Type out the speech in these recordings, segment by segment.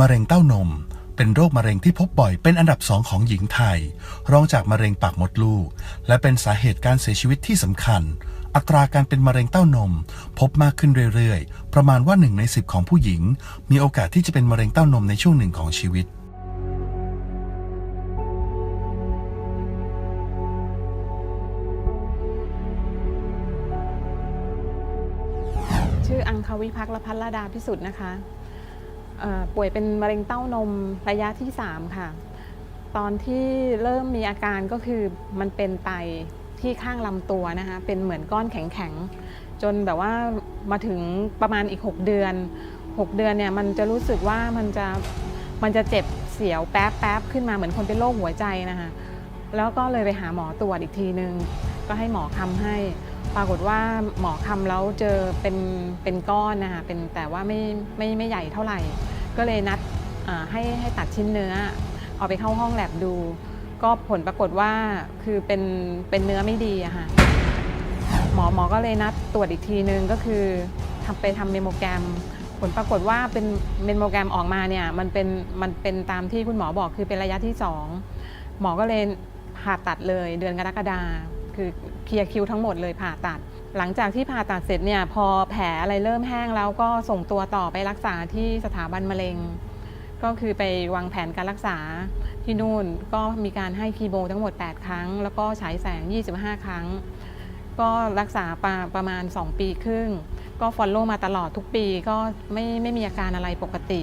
มะเร็งเต้านม เป็นโรคมะเร็งที่พบบ่อยเป็นอันดับสองของหญิงไทย รองจากมะเร็งปากมดลูก และเป็นสาเหตุการเสียชีวิตที่สำคัญ อัตราการเป็นมะเร็งเต้านม พบมากขึ้นเรื่อยๆ ประมาณว่าหนึ่งในสิบของผู้หญิง มีโอกาสที่จะเป็นมะเร็งเต้านมในช่วงหนึ่งของชีวิตชื่ออังคาวิพักษ์ละพัฒรดาพิสุทธิ์นะคะ ป่วยเป็นมะเร็งเต้านมระยะที่ 3 ค่ะ ตอนที่เริ่มมีอาการก็คือมันเป็นไตที่ข้างลำตัวนะคะ เป็นเหมือนก้อนแข็งๆ จนแบบว่ามาถึงประมาณอีก 6 เดือน 6 เดือนเนี่ยมันจะรู้สึกว่ามันจะมันจะเจ็บเสียวแป๊บแป๊บขึ้นมาเหมือนคนเป็นโรคหัวใจนะคะ แล้วก็เลยไปหาหมอตรวจอีกทีนึง ก็ให้หมอคำให้ ปรากฏว่าหมอคำแล้วเจอเป็นเป็นก้อนนะคะเป็นแต่ว่าไม่ไม่ไม่ใหญ่เท่าไหร่ ก็เลยนัดให้ให้ตัดชิ้นเนื้อ เอาไปเข้าห้องแลบดู ก็ผลปรากฏว่าคือเป็นเป็นเนื้อไม่ดีอะค่ะหมอหมอก็เลยนัดตรวจอีกทีนึงก็คือทำไปทำเมโมแกรม ผลปรากฏว่าเป็นเมโมแกรมออกมาเนี่ยมันเป็นมันเป็นตามที่คุณหมอบอกคือเป็นระยะที่สองหมอก็เลยผ่าตัดเลยเดือนกรกฎาคื คือเคลียร์คิวทั้งหมดเลยผ่าตัด หลังจากที่ผ่าตัดเสร็จเนี่ยพอแผลอะไรเริ่มแห้งแล้วก็ส่งตัวต่อไปรักษาที่สถาบันมะเร็ง ก็คือไปวางแผนการรักษาที่นู่นก็มีการให้คีโมทั้งหมด 8 ครั้ง แล้วก็ฉายแสง 25 ครั้ง ก็รักษาประประมาณ 2 ปีครึ่ง ก็ฟอลโล่มาตลอดทุกปีก็ไม่ไม่มีอาการอะไรปกติ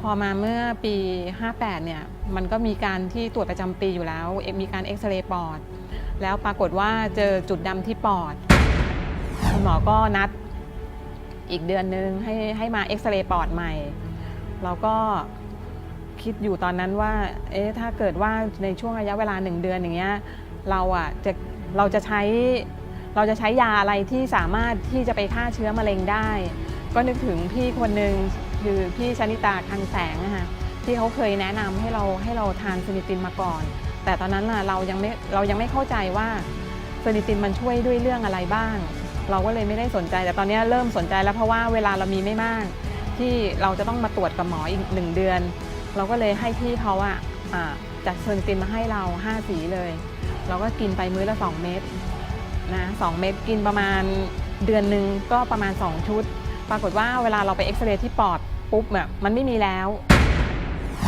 พอมาเมื่อปี 58 เนี่ย มันก็มีการที่ตรวจประจำปีอยู่แล้ว มีการเอ็กซเรย์ปอด แล้วปรากฏว่าเจอจุดดำที่ปอด คุณหมอก็นัดอีกเดือนนึงให้ให้มาเอ็กซเรย์ปอดใหม่ เราก็คิดอยู่ตอนนั้นว่า เอ๊ะ ถ้าเกิดว่าในช่วงระยะเวลาหนึ่งเดือนอย่างเงี้ย เราอะจะเราจะใช้เราจะใช้ยาอะไรที่สามารถที่จะไปฆ่าเชื้อมะเร็งได้ ก็นึกถึงพี่คนหนึ่งคือพี่ชนิตาคังแสงนะคะที่เขาเคยแนะนำให้เราให้เราทานซินิตินมาก่อน แต่ตอนนั้นน่ะเรายังไม่เรายังไม่เข้าใจว่าเซินิตินมันช่วยด้วยเรื่องอะไรบ้าง เราก็เลยไม่ได้สนใจ แต่ตอนนี้เริ่มสนใจแล้วเพราะว่าเวลาเรามีไม่มาก ที่เราจะต้องมาตรวจกับหมออีกหนึ่งเดือน เราก็เลยให้พี่เขาอะอ่าจัดเซอร์นิตินมาให้เรา 5 สีเลย เราก็กินไปมื้อละ 2 เม็ดนะสองเม็ดกินประมาณเดือนหนึ่งก็ประมาณ 2 ชุด ปรากฏว่าเวลาเราไปเอ็กซเรย์ที่ปอดปุ๊บอะมันไม่มีแล้ว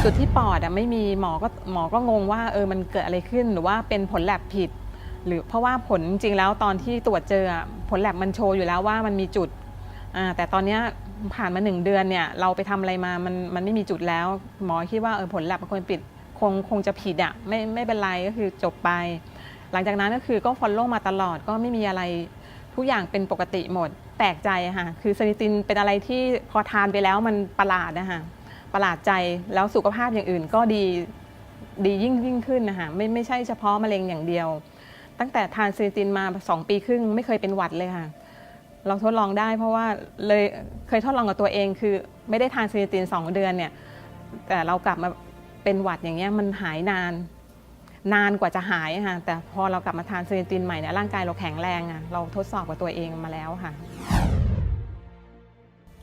จุดที่ปอดอะไม่มีหมอก็หมอก็งงว่าเออมันเกิดอะไรขึ้นหรือว่าเป็นผลแลบผิด หรือเพราะว่าผลจริงแล้วตอนที่ตรวจเจออะผลแลบมันโชว์อยู่แล้วว่ามันมีจุดอ่าแต่ตอนเนี้ยผ่านมาหนึ่งเดือนเนี่ยเราไปทำอะไรมามันมันไม่มีจุดแล้ว หมอคิดว่าเออผลแลบมันควรปิดคงคงจะผิดอะไม่ไม่เป็นไรก็คือจบไป หลังจากนั้นก็คือก็ฟอลโล่มาตลอดก็ไม่มีอะไร ทุกอย่างเป็นปกติหมดแปลกใจอะค่ะคือซนิตินเป็นอะไรที่พอทานไปแล้วมันประหลาดนะคะ ประหลาดใจแล้วสุขภาพอย่างอื่นก็ดีดียิ่งยิ่งขึ้นนะคะไม่ไม่ใช่เฉพาะมะเร็งอย่างเดียว ตั้งแต่ทานซนิตินมา 2 ปีครึ่งไม่เคยเป็นหวัดเลยค่ะ เราทดลองได้เพราะว่าเลยเคยทดลองกับตัวเองคือ ไม่ได้ทานซนิติน2 เดือนเนี่ยแต่เรากลับมาเป็นหวัดอย่างเงี้ยมันหายนาน นานกว่าจะหายค่ะแต่พอเรากลับมาทานซนิตินใหม่เนี่ยร่างกายเราแข็งแรงอะเราทดสอบกับตัวเองมาแล้วค่ะ